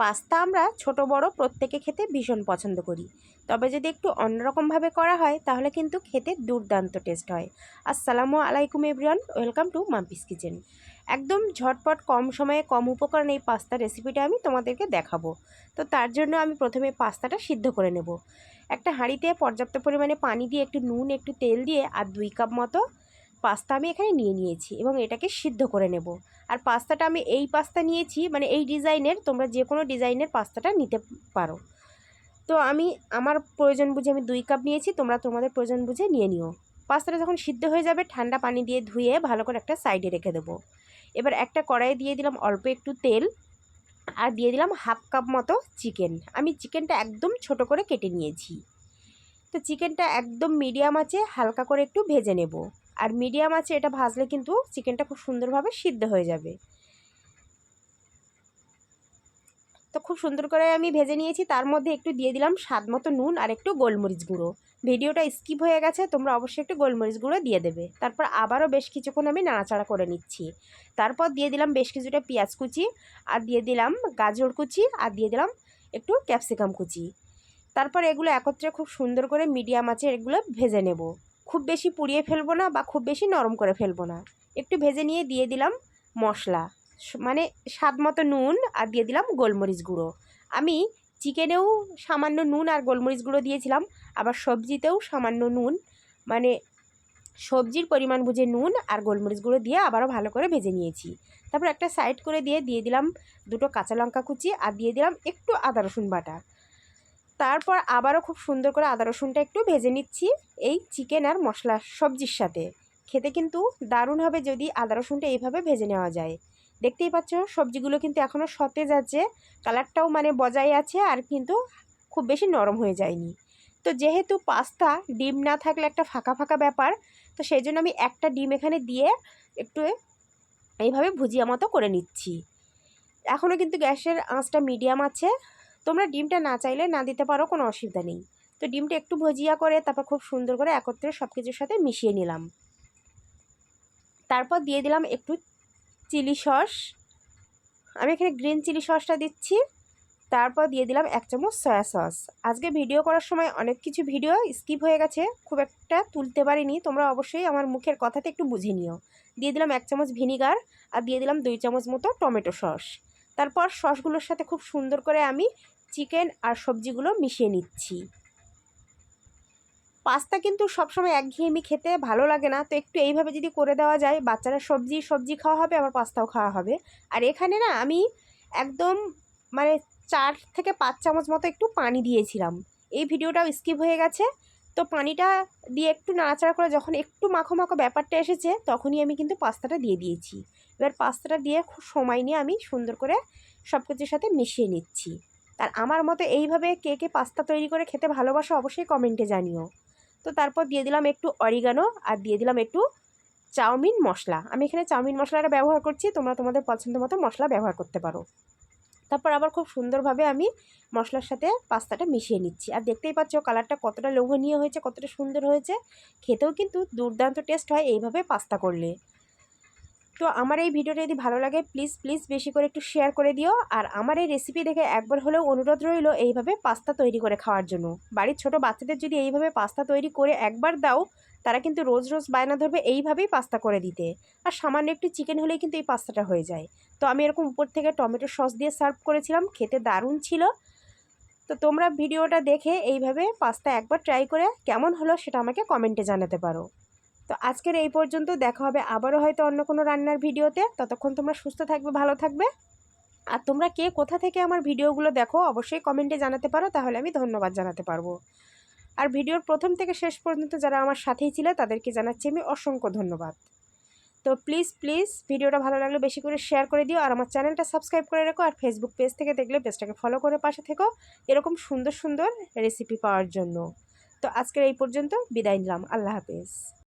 Pasta আমরা ছোট, বড় প্রত্যেকে খেতে ভীষণ পছন্দ করি। তবে যদি একটু অন্যরকমভাবে করা হয়, তাহলে কিন্তু খেতে দুর্দান্ত টেস্ট হয়। আসসালামু আলাইকুম everyone, welcome to Mampi's kitchen. একদম ঝটপট কম সময়ে কম উপকরণে এই পাস্তা রেসিপিটা আমি তোমাদেরকে দেখাবো। তো তার জন্য আমি প্রথমে পাস্তাটা সিদ্ধ করে নেব। একটা হাঁড়িতে পর্যাপ্ত পরিমাণে পানি দিয়ে একটু নুন, একটু তেল দিয়ে আর দুই কাপ মতো পাস্তা আমি এখানে নিয়ে নিয়েছি এবং এটাকে সিদ্ধ করে নেব। আর পাস্তাটা আমি এই পাস্তা নিয়েছি মানে এই ডিজাইনের, তোমরা যে কোনো ডিজাইনের পাস্তাটা নিতে পারো। তো আমি, আমার প্রয়োজন বুঝে আমি দুই কাপ নিয়েছি, তোমরা তোমাদের প্রয়োজন বুঝে নিয়ে নিও। পাস্তাটা যখন সিদ্ধ হয়ে যাবে, ঠান্ডা পানি দিয়ে ধুয়ে ভালো করে একটা সাইডে রেখে দেবো। এবার একটা কড়াইয়ে দিয়ে দিলাম অল্প একটু তেল, আর দিয়ে দিলাম হাফ কাপ মতো চিকেন। আমি চিকেনটা একদম ছোট করে কেটে নিয়েছি। তো চিকেনটা একদম মিডিয়াম আছে, হালকা করে একটু ভেজে নেব। আর মিডিয়াম আছে, এটা ভাজলে কিন্তু চিকেনটা খুব সুন্দরভাবে সিদ্ধ হয়ে যাবে। তো খুব সুন্দর করে আমি ভেজে নিয়েছি, তার মধ্যে একটু দিয়ে দিলাম স্বাদ মতো নুন আর একটু গোলমরিচ গুঁড়ো। ভিডিওটা স্কিপ হয়ে গেছে, তোমরা অবশ্যই একটু গোলমরিচ গুঁড়ো দিয়ে দেবে। তারপর আবারও বেশ কিছুক্ষণ আমি নাড়াচাড়া করে নিচ্ছি। তারপর দিয়ে দিলাম বেশ কিছুটা পেঁয়াজ কুচি, আর দিয়ে দিলাম গাজর কুচি, আর দিয়ে দিলাম একটু ক্যাপসিকাম কুচি। তারপর এগুলো একত্রে খুব সুন্দর করে মিডিয়াম আছে এগুলো ভেজে নেব। খুব বেশি পুড়িয়ে ফেলব না বা খুব বেশি নরম করে ফেলব না। একটু ভেজে নিয়ে দিয়ে দিলাম মশলা। মানে স্বাদ মতো নুন আর দিয়ে দিলাম গোলমরিচ গুঁড়ো। আমি চিকেনেও সামান্য নুন আর গোলমরিচ গুঁড়ো দিয়েছিলাম, আবার সবজিতেও সামান্য নুন। মানে সবজির পরিমাণ বুঝে নুন আর গোলমরিচ গুঁড়ো দিয়ে আবারও ভালো করে ভেজে নিয়েছি। তারপর একটা সাইড করে দিয়ে দিয়ে দিলাম দুটো কাঁচা লঙ্কা কুচি আর দিয়ে দিলাম একটু আদা রসুন বাটা। তারপর আবারও খুব সুন্দর করে আদা রসুনটা একটু ভেজে নিচ্ছি। এই চিকেন আর মশলা সবজির সাথে। খেতে কিন্তু দারুণ হবে যদি আদা রসুনটা এইভাবে ভেজে নেওয়া যায়। দেখতেই পাচ্ছ, সবজিগুলো কিন্তু এখনও সতেজ আছে, কালারটাও মানে বজায় আছে আর কিন্তু খুব বেশি নরম হয়ে যায়নি। তো যেহেতু পাস্তা ডিম না থাকলে একটা ফাঁকা ফাঁকা ব্যাপার, তো সেই জন্য আমি একটা ডিম এখানে দিয়ে একটু এইভাবে ভুজিয়া মতো করে নিচ্ছি। এখনও কিন্তু গ্যাসের আঁচটা মিডিয়াম আছে তোমরা ডিমটা না চাইলে না দিতে পারো, কোনো অসুবিধা নেই। তো ডিমটা একটু ভজিয়া করে, তারপর খুব সুন্দর করে একত্রে সব কিছুর সাথে মিশিয়ে নিলাম। তারপর দিয়ে দিলাম একটু চিলি সস। আমি এখানে গ্রিন চিলি সসটা দিচ্ছি। তারপর দিয়ে দিলাম এক চামচ সয়া সস। আজকে ভিডিও করার সময় অনেক কিছু ভিডিও স্কিপ হয়ে গেছে, খুব একটা তুলতে পারিনি। তোমরা অবশ্যই আমার মুখের কথাতে একটু বুঝে নিও। দিয়ে দিলাম এক চামচ ভিনিগার আর দিয়ে দিলাম দুই চামচ মতো টমেটো সস। তারপর সসগুলোর সাথে খুব সুন্দর করে আমি চিকেন আর সবজিগুলো মিশিয়ে নিচ্ছি। পাস্তা কিন্তু সবসময় একঘেয়েমি খেতে ভালো লাগে না, তো একটু এইভাবে যদি করে দেওয়া যায়, বাচ্চারা সবজি সবজি খাওয়া হবে, আবার পাস্তাও খাওয়া হবে। আর এখানে না আমি একদম মানে চার থেকে পাঁচ চামচ মতো একটু পানি দিয়েছিলাম। এই ভিডিওটাও স্কিপ হয়ে গেছে তো পানিটা দিয়ে একটু নাড়াচাড়া করে যখন একটু মাখো মাখো ব্যাপারটা এসেছে, তখনই আমি কিন্তু পাস্তাটা দিয়ে দিয়েছি। এবার পাস্তাটা দিয়ে খুব সময় নিয়ে আমি সুন্দর করে সব কিছুর সাথে মিশিয়ে নিচ্ছি। আর আমার মতো এইভাবে কে কে পাস্তা তৈরি করে খেতে ভালোবাসো অবশ্যই কমেন্টে জানিও। তো তারপর দিয়ে দিলাম একটু অরিগানো আর দিয়ে দিলাম একটু চাউমিন মশলা। আমি এখানে চাউমিন মশলাটা ব্যবহার করছি, তোমরা তোমাদের পছন্দ মতো মশলা ব্যবহার করতে পারো। তারপর আবার খুব সুন্দরভাবে আমি মশলার সাথে পাস্তাটা মিশিয়ে নিচ্ছি। আর দেখতেই পাচ্ছ কালারটা কতটা লোভনীয় হয়েছে, কতটা সুন্দর হয়েছে। খেতেও কিন্তু দুর্দান্ত টেস্ট হয় এইভাবে পাস্তা করলে। তো আমার এই ভিডিওটা যদি ভালো লাগে, প্লিজ প্লিজ বেশি করে একটু শেয়ার করে দিও। আর আমার এই রেসিপি দেখে একবার হলেও অনুরোধ রইল এইভাবে পাস্তা তৈরি করে খাওয়ার জন্য। বাড়ির ছোট বাচ্চাদের যদি এইভাবে পাস্তা তৈরি করে একবার দাও তারা কিন্তু রোজ রোজ বায়না ধরবে এইভাবেই পাস্তা করে দিতে। আর সামান্য একটু চিকেন হলেই কিন্তু এই পাস্তাটা হয়ে যায়। তো আমি এরকম উপর থেকে টমেটো সস দিয়ে সার্ভ করেছিলাম, খেতে দারুণ ছিল। তো তোমরা ভিডিওটা দেখে এইভাবে পাস্তা একবার ট্রাই করে কেমন হলো সেটা আমাকে কমেন্টে জানাতে পারো। তো আজকের এই পর্যন্ত দেখা হবে আবারও হয়তো অন্য কোনো রান্নার ভিডিওতে। ততক্ষণ তোমরা সুস্থ থাকবে, ভালো থাকবে। আর তোমরা কে কোথা থেকে আমার ভিডিওগুলো দেখো অবশ্যই কমেন্টে জানাতে পারো, তাহলে আমি ধন্যবাদ জানাতে পারব। আর ভিডিওর প্রথম থেকে শেষ পর্যন্ত যারা আমার সাথেই ছিল, তাদেরকে জানাচ্ছি আমি অসংখ্য ধন্যবাদ। তো প্লিজ প্লিজ ভিডিওটা ভালো লাগলে বেশি করে শেয়ার করে দিও আর আমার চ্যানেলটা সাবস্ক্রাইব করে রাখো আর ফেসবুক পেজ থেকে দেখলে পেজটাকে ফলো করে পাশে থেকো এরকম সুন্দর সুন্দর রেসিপি পাওয়ার জন্য। তো আজকের এই পর্যন্ত বিদায় নিলাম। আল্লাহ হাফেজ।